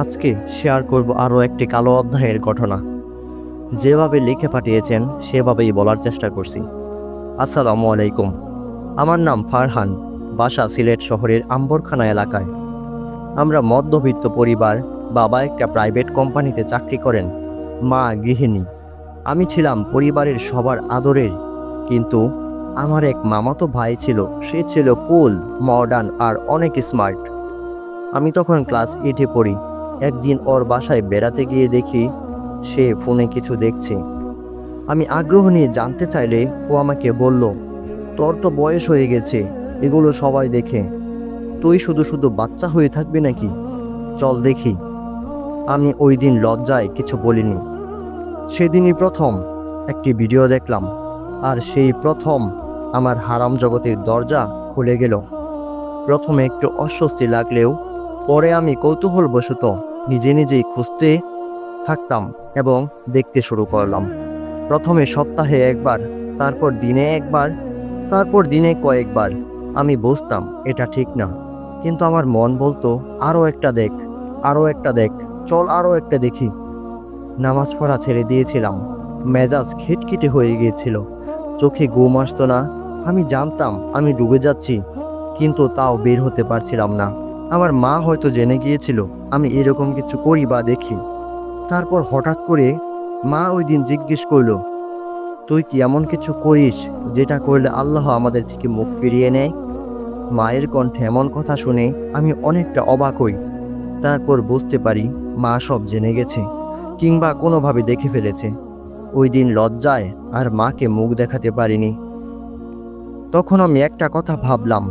আজকে শেয়ার করব আরও একটি কালো অধ্যায়ের ঘটনা। যেভাবে লিখে পাঠিয়েছেন, সেভাবেই বলার চেষ্টা করছি। আসসালামু আলাইকুম। আমার নাম ফারহান, বাসা সিলেট শহরের আম্বরখানা এলাকায়। আমরা মধ্যবিত্ত পরিবার, বাবা একটা প্রাইভেট কোম্পানিতে চাকরি করেন, মা গৃহিণী। আমি ছিলাম পরিবারের সবার আদরের, কিন্তু আমার এক মামাতো ভাই ছিল, সে ছিল কুল, মডার্ন আর অনেক স্মার্ট। আমি তখন ক্লাস এইটে পড়ি। একদিন ওর বাসায় বেড়াতে গিয়ে দেখি সে ফোনে কিছু দেখছে। আমি আগ্রহ নিয়ে জানতে চাইলে ও আমাকে বলল, তোর তো বয়স হয়ে গেছে, এগুলো সবাই দেখে। তুই শুধু শুধু বাচ্চা হয়ে থাকবি নাকি? চল দেখি। আমি ওই দিন লজ্জায় কিছু বলিনি। সেদিনই প্রথম একটি ভিডিও দেখলাম, আর সেই প্রথম আমার হারাম জগতের দরজা খুলে গেল। প্রথমে একটু অস্বস্তি লাগলেও পরে আমি কৌতূহলবশত নিজে নিজেই খুঁজতে থাকতাম এবং দেখতে শুরু করলাম। প্রথমে সপ্তাহে একবার, তারপর দিনে একবার, তারপর দিনে কয়েকবার। আমি বুঝতাম, এটা ঠিক না। কিন্তু আমার মন বলতো আরও একটা দেখ আরও একটা দেখ, চল আরও একটা দেখি। নামাজ পড়া ছেড়ে দিয়েছিলাম। মেজাজ খিটখিটে হয়ে গিয়েছিল। চোখে ঘুম আসতো না। আমি জানতাম, আমি ডুবে যাচ্ছি। কিন্তু তাও বের হতে পারছিলাম না। আমার মা হয়তো জেনে গিয়েছিল, আমি এরকম কিছু করি বা দেখি। তারপর হঠাৎ করে মা ওই দিন জিজ্ঞেস করল, তুই কি এমন কিছু করিস যেটা করলে আল্লাহ আমাদের থেকে মুখ ফিরিয়ে নেয়? মায়ের কণ্ঠে এমন কথা শুনে আমি অনেকটা অবাক হই। তারপর বুঝতে পারি মা সব জেনে গেছে, কিংবা কোনোভাবে দেখে ফেলেছে। ওই দিন লজ্জায় আর মাকে মুখ দেখাতে পারিনি। তখন আমি একটা কথা ভাবলাম,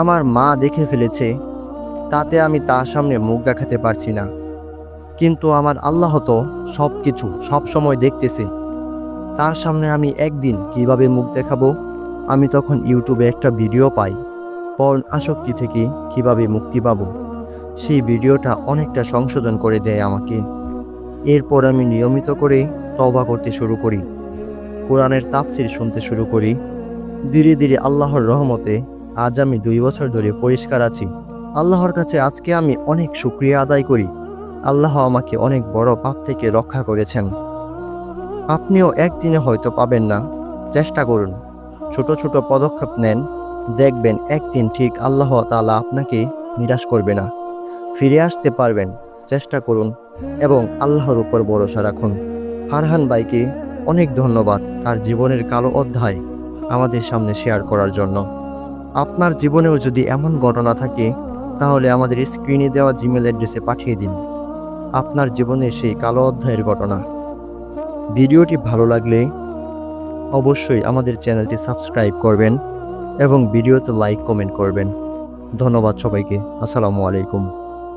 আমার মা দেখে ফেলেছে তাতে আমি তার সামনে মুখ দেখাতে পারছি না। কিন্তু আমার আল্লাহ তো সব কিছু সব সময় দেখতেছে। তার সামনে আমি একদিন কীভাবে মুখ দেখাবো? আমি তখন ইউটিউবে একটা ভিডিও পাই, পর্ন আসক্তি থেকে কীভাবে মুক্তি পাবো? সেই ভিডিওটা অনেকটা সংশোধন করে দেয় আমাকে। এরপর আমি নিয়মিত করে তবা করতে শুরু করি, কোরআনের তাফসির শুনতে শুরু করি। ধীরে ধীরে আল্লাহর রহমতে আজ আমি দুই বছর ধরে পরিষ্কার আছি। আল্লাহর কাছে আজকে আমি অনেক শুক্রিয়া আদায় করি। আল্লাহ আমাকে অনেক বড় পাপ থেকে রক্ষা করেছেন। আপনিও একদিনে হয়তো পাবেন না। চেষ্টা করুন। ছোট ছোট পদক্ষেপ নেন। দেখবেন একদিন ঠিক আল্লাহ তালা আপনাকে নিরাশ করবে না। ফিরে আসতে পারবেন। চেষ্টা করুন এবং আল্লাহর উপর ভরসা রাখুন। ফারহান ভাইকে অনেক ধন্যবাদ তার জীবনের কালো অধ্যায় আমাদের সামনে শেয়ার করার জন্য। আপনার জীবনেও যদি এমন ঘটনা থাকে তাহলে আমাদের স্ক্রিনে দেওয়া জিমেল অ্যাড্রেসে পাঠিয়ে দিন। আপনার জীবনে সেই কালো অধ্যায়ের ঘটনা। ভিডিওটি ভালো লাগলে অবশ্যই আমাদের চ্যানেলটি সাবস্ক্রাইব করবেন এবং ভিডিওতে লাইক, কমেন্ট করবেন। ধন্যবাদ সবাইকে। আসসালামু আলাইকুম।